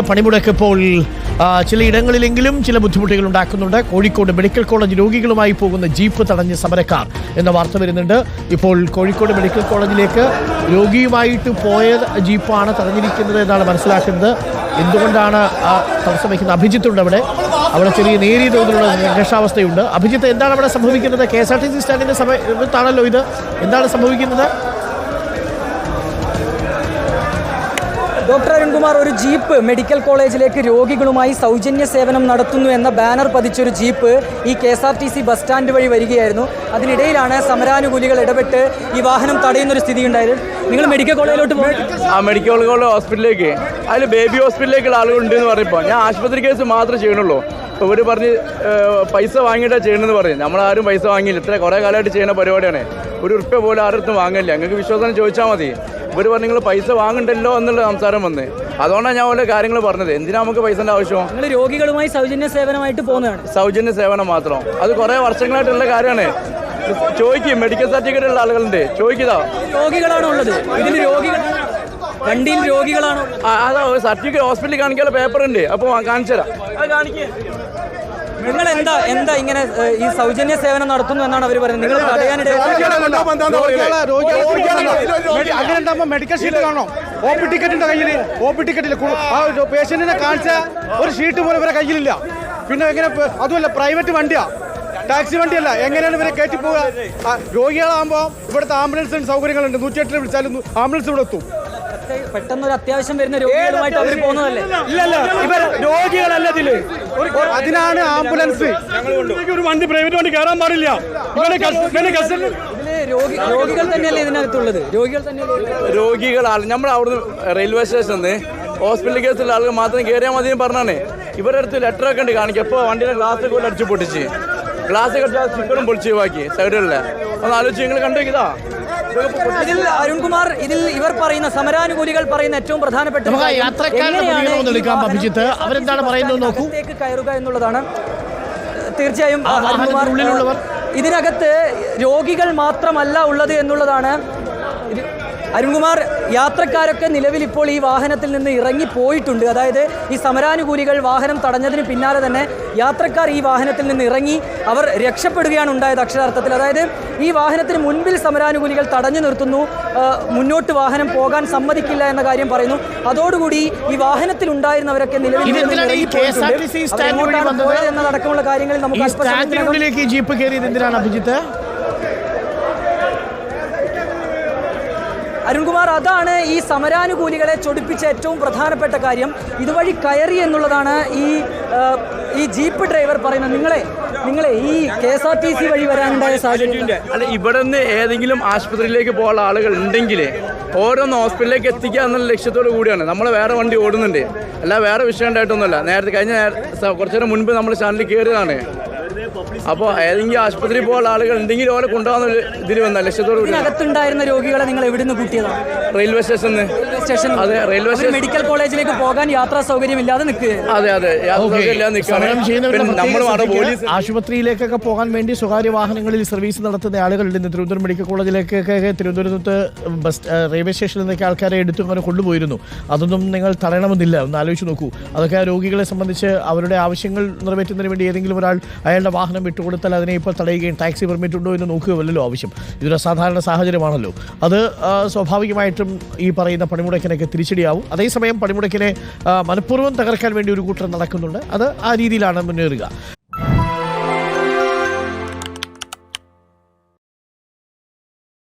പണിമുടക്ക് ഇപ്പോൾ ചിലയിടങ്ങളിലെങ്കിലും ചില ബുദ്ധിമുട്ടുകൾ ഉണ്ടാക്കുന്നുണ്ട്. കോഴിക്കോട് മെഡിക്കൽ കോളേജ് രോഗികളുമായി പോകുന്ന ജീപ്പ് തടഞ്ഞ് സമരക്കാർ എന്ന വാർത്ത വരുന്നുണ്ട്. ഇപ്പോൾ കോഴിക്കോട് മെഡിക്കൽ കോളേജിലേക്ക് രോഗിയുമായിട്ട് പോയ ജീപ്പാണ് തടഞ്ഞിരിക്കുന്നത് എന്നാണ് മനസ്സിലാക്കുന്നത്. എന്തുകൊണ്ടാണ് തടസ്സം വയ്ക്കുന്നത് അഭിജിത്തുണ്ട് അവിടെ. അവിടെ ചെറിയ നേരിയ തോതിലുള്ള സംഘർഷാവസ്ഥയുണ്ട്. അഭിജിത്ത് എന്താണ് അവിടെ സംഭവിക്കുന്നത്? K S R T C സ്റ്റാൻഡിന്റെ സമയത്താണല്ലോ ഇത്. എന്താണ് സംഭവിക്കുന്നത്? ഡോക്ടർ അരുൺകുമാർ ഒരു ജീപ്പ് മെഡിക്കൽ കോളേജിലേക്ക് രോഗികളുമായി സൗജന്യ സേവനം നടത്തുന്നു എന്ന ബാനർ പതിച്ചൊരു ജീപ്പ് ഈ K S R T C bus stand വഴി വരികയായിരുന്നു. അതിനിടയിലാണ് സമരാനുകൂലികൾ ഇടപെട്ട് ഈ വാഹനം തടയുന്ന ഒരു സ്ഥിതി ഉണ്ടായത് നിങ്ങൾ മെഡിക്കൽ കോളേജിലോട്ട് പോകും ആ മെഡിക്കൽ കോളേജ് ഹോസ്പിറ്റലിലേക്ക്. അതിൽ ബേബി ഹോസ്പിറ്റലിലേക്കുള്ള ആളുകളുണ്ട് എന്ന് പറഞ്ഞപ്പോൾ ഞാൻ ആശുപത്രി കേസ് മാത്രമേ ചെയ്യണുള്ളൂ ഇവർ പറഞ്ഞ് പൈസ വാങ്ങിയിട്ടാണ് ചെയ്യണമെന്ന് പറയും. നമ്മളാരും പൈസ വാങ്ങിയില്ല. ഇത്ര കുറേ കാലമായിട്ട് ചെയ്യുന്ന പരിപാടിയാണ്. ഒരു ഉറുപ്പ്യ പോലും ആരുടെ വാങ്ങില്ല ഞങ്ങൾക്ക് വിശ്വാസം ചോദിച്ചാൽ മതി. ഇവർ പറഞ്ഞു നിങ്ങൾ പൈസ വാങ്ങണ്ടല്ലോ എന്നുള്ള സംസാരം വന്ന്. അതുകൊണ്ടാണ് ഞാൻ ഓരോ കാര്യങ്ങൾ പറഞ്ഞത്. എന്തിനാ നമുക്ക് പൈസന്റെ ആവശ്യം? നിങ്ങൾ രോഗികളുമായി സൗജന്യ സേവനമായിട്ട് പോകുന്നതാണ്. സൗജന്യ സേവനം മാത്രം. അത് കുറേ വർഷങ്ങളായിട്ടുള്ള കാര്യമാണ്. ചോദിക്കും മെഡിക്കൽ സർട്ടിഫിക്കറ്റ് ഉള്ള ആളുകളുണ്ട്. ചോദിക്കുക രോഗികളാണ് ഉള്ളത്. ഇതിൽ രോഗികൾ വണ്ടിയിൽ രോഗികളാണ് അതാ സർട്ടിഫിക്കറ്റ് ഹോസ്പിറ്റലിൽ കാണിക്കാനുള്ള പേപ്പർ ഉണ്ട്. അപ്പോൾ കാണിച്ചു തരാം അത് കാണിക്കേ. നിങ്ങൾ എന്താ എന്താ ഇങ്ങനെ ഈ സൗജന്യ സേവനം നടത്തുന്നു എന്നാണ് അവർ പറയുന്നത്? നിങ്ങൾ അങ്ങനെ ഉണ്ടാകുമ്പോ മെഡിക്കൽ ഷീറ്റ് കാണണം? ഒ പി ടിക്കറ്റ് ഉണ്ട് കയ്യിൽ ഒ പി ടിക്കറ്റ് ഇല്ല? കു- ആ പേഷ്യന്റിനെ കാണിച്ച ഒരു ഷീറ്റ് പോലും ഇവരെ കയ്യിലില്ല. പിന്നെ എങ്ങനെ അതുമല്ല പ്രൈവറ്റ് വണ്ടിയാ. ടാക്സി വണ്ടിയല്ല. എങ്ങനെയാണ് ഇവരെ കയറ്റി പോവുക? രോഗികളാകുമ്പോൾ ഇവിടുത്തെ ആംബുലൻസിന് സൗകര്യങ്ങളുണ്ട്. നൂറ്റിയെട്ടിൽ വിളിച്ചാലും ആംബുലൻസ് ഇവിടെ എത്തും. പെട്ടെന്ന് ഒരു അത്യാവശ്യം വരുന്ന രോഗികളുമായിട്ട് അവർ പോകുന്നതല്ലേ? ഇല്ലല്ല ഇവർ രോഗികളല്ല ഇതിൽ. അതിനാണ് ആംബുലൻസ്. ഒരു വണ്ടി പ്രൈവറ്റ് വണ്ടി കയറാൻ പാടില്ല. രോഗികൾ തന്നെയല്ലേ ഇതിനകത്തുള്ളത്? രോഗികൾ തന്നെയല്ലേ രോഗികളാണ്. നമ്മൾ അവിടുന്ന് റെയിൽവേ സ്റ്റേഷനിൽ ഹോസ്പിറ്റൽ കേസുള്ള ആളുകൾ മാത്രം കയറിയാൽ മതി എന്ന് പറഞ്ഞാണ്. ഇവരുടെ അടുത്ത് ലെറ്റർ ഒക്കെ ഉണ്ട് കാണിക്കുക അപ്പോൾ വണ്ടിയുടെ ഗ്ലാസ് കൂടെ അടിച്ച് പൊട്ടിച്ച്. ഗ്ലാസ് ഒക്കെ അടിച്ച് സ്റ്റിക്കറും പൊളിച്ച് ബാക്കി സൈഡിലുള്ള ഒന്ന് ആലോചിച്ച് നിങ്ങൾ കണ്ടു ഇതാ ഇതിൽ അരുൺകുമാർ ഇതിൽ ഇവർ പറയുന്ന സമരാനുകൂലികൾ പറയുന്ന ഏറ്റവും പ്രധാനപ്പെട്ട. അവരെന്താണ് പറയുന്നത് നോക്കൂ. കയറുക എന്നുള്ളതാണ് തീർച്ചയായും അരുൺകുമാർ ഇതിനകത്ത് രോഗികൾ മാത്രമല്ല ഉള്ളത് എന്നുള്ളതാണ് അരുൺകുമാർ യാത്രക്കാരൊക്കെ നിലവിൽ ഇപ്പോൾ ഈ വാഹനത്തിൽ നിന്ന് ഇറങ്ങി പോയിട്ടുണ്ട്. അതായത് ഈ സമരാനുകൂലികൾ വാഹനം തടഞ്ഞതിന് പിന്നാലെ തന്നെ യാത്രക്കാർ ഈ വാഹനത്തിൽ നിന്ന് ഇറങ്ങി അവർ രക്ഷപ്പെടുകയാണ് ഉണ്ടായത് അക്ഷരാർത്ഥത്തിൽ. അതായത് ഈ വാഹനത്തിന് മുൻപിൽ സമരാനുകൂലികൾ തടഞ്ഞു നിർത്തുന്നു. മുന്നോട്ട് വാഹനം പോകാൻ സമ്മതിക്കില്ല എന്ന കാര്യം പറയുന്നു. അതോടുകൂടി ഈ വാഹനത്തിൽ ഉണ്ടായിരുന്നവരൊക്കെ നിലവിൽ എന്നതടക്കമുള്ള കാര്യങ്ങളിൽ നമുക്ക് ജീപ്പ് കയറിയത് എന്തിനാണ് അഭിജിത്ത്? അരുൺകുമാർ അതാണ് ഈ സമരാനുകൂലികളെ ചൊടിപ്പിച്ച ഏറ്റവും പ്രധാനപ്പെട്ട കാര്യം. ഇതുവഴി കയറി എന്നുള്ളതാണ് ഈ ഈ ജീപ്പ് ഡ്രൈവർ പറയുന്നത്. നിങ്ങളെ നിങ്ങളെ ഈ K S R T C വഴി വരാനുണ്ടായ സാഹചര്യം അല്ല ഇവിടെ നിന്ന് ഏതെങ്കിലും ആശുപത്രിയിലേക്ക് പോകാനുള്ള ആളുകൾ ഉണ്ടെങ്കിൽ ഓരോന്ന് ഹോസ്പിറ്റലിലേക്ക് എത്തിക്കുക എന്നുള്ള ലക്ഷ്യത്തോടു കൂടിയാണ്. നമ്മൾ വേറെ വണ്ടി ഓടുന്നുണ്ട്. അല്ല വേറെ വിഷയം ഉണ്ടായിട്ടൊന്നുമല്ല. നേരത്തെ കഴിഞ്ഞ കുറച്ചു നേരം മുൻപ് നമ്മൾ ചാനലിൽ കയറിയതാണ്. അപ്പോൾ ഏതെങ്കിലും ആശുപത്രി പോകാനുള്ള ആളുകൾ എന്തെങ്കിലും ഓരെ കൊണ്ടുപോകുന്ന ഇതിൽ വന്ന ലക്ഷ്യത്തോട് അകത്തുണ്ടായിരുന്ന ഇതിനകത്തുണ്ടായിരുന്ന രോഗികളെ നിങ്ങൾ എവിടുന്ന് കൂട്ടിയതാണ് റെയിൽവേ സ്റ്റേഷനിൽ. സ്റ്റേഷൻ അതെ റെയിൽവേ സ്റ്റേഷൻ. മെഡിക്കൽ കോളേജിലേക്ക് പോകാൻ യാത്രാ സൗകര്യമില്ലാതെ ഇല്ലാതെ അതെ അതെ ശ്രദ്ധിക്കുക. പോലീസ് ആശുപത്രിയിലേക്കൊക്കെ പോകാൻ വേണ്ടി സ്വകാര്യ വാഹനങ്ങളിൽ സർവീസ് നടത്തുന്ന ആളുകളുണ്ട്. തിരുവനന്തപുരം മെഡിക്കൽ കോളേജിലേക്കൊക്കെ തിരുവനന്തപുരത്ത് ബസ് റെയിൽവേ സ്റ്റേഷനിൽ നിന്നൊക്കെ ആൾക്കാരെ എടുത്തു അങ്ങനെ കൊണ്ടുപോയിരുന്നു. അതൊന്നും നിങ്ങൾ തടയണമെന്നില്ല. ഒന്ന് ആലോചിച്ച് നോക്കൂ. അതൊക്കെ ആ രോഗികളെ സംബന്ധിച്ച് അവരുടെ ആവശ്യങ്ങൾ നിറവേറ്റുന്നതിന് വേണ്ടി ഏതെങ്കിലും ഒരാൾ അയാളുടെ വാഹനം വിട്ടുകൊടുത്താൽ അതിനെ ഇപ്പോൾ തടയുകയും ടാക്സി പെർമിറ്റ് ഉണ്ടോ എന്ന് നോക്കുകയല്ലോ ആവശ്യം. ഇതൊരു അസാധാരണ സാഹചര്യമാണല്ലോ. അത് സ്വാഭാവികമായിട്ടും ഈ പറയുന്ന പണിമുടക്കിനൊക്കെ തിരിച്ചടിയാവും. അതേസമയം പണിമുടക്കിനെ മനഃപൂർവം തകർക്കാൻ വേണ്ടി ഒരു കൂട്ടർ നടക്കുന്നുണ്ട്. അത് ആ രീതിയിലാണ് മുന്നേറുക.